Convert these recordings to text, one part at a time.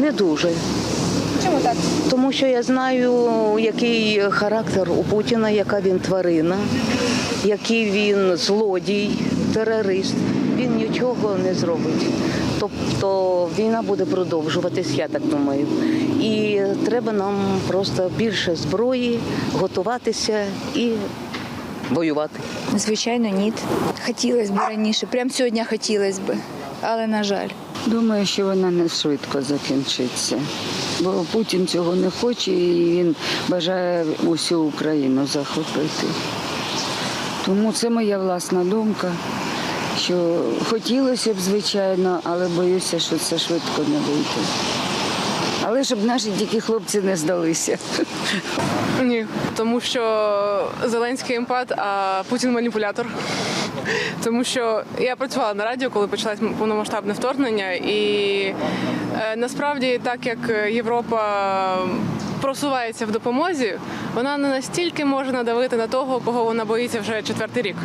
Не дуже. Чому так? Тому що я знаю, який характер у Путіна, яка він тварина, який він злодій, терорист. Він нічого не зробить. Тобто війна буде продовжуватись, я так думаю. І треба нам просто більше зброї, готуватися і воювати. Звичайно, ні. Хотілося б раніше. Прямо сьогодні хотілося б, але на жаль. Думаю, що вона не швидко закінчиться. Бо Путін цього не хоче і він бажає усю Україну захопити. Тому це моя власна думка, що хотілося б, звичайно, але боюся, що це швидко не вийде. Але щоб наші тільки хлопці не здалися. Ні, тому що Зеленський емпат, а Путін маніпулятор. Тому що я працювала на радіо, коли почалось повномасштабне вторгнення, і е, насправді, так як Європа просувається в допомозі, вона не настільки може надавити на того, кого вона боїться вже четвертий рік.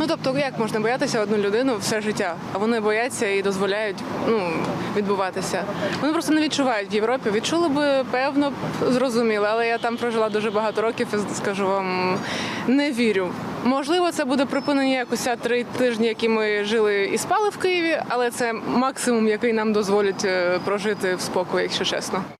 Ну тобто, як можна боятися одну людину все життя, а вони бояться і дозволяють ну, відбуватися. Вони просто не відчувають в Європі. Відчули би, певно, зрозуміли, але я там прожила дуже багато років і скажу вам, не вірю. Можливо, це буде припинення якось три тижні, які ми жили і спали в Києві, але це максимум, який нам дозволить е, прожити в спокої, якщо чесно.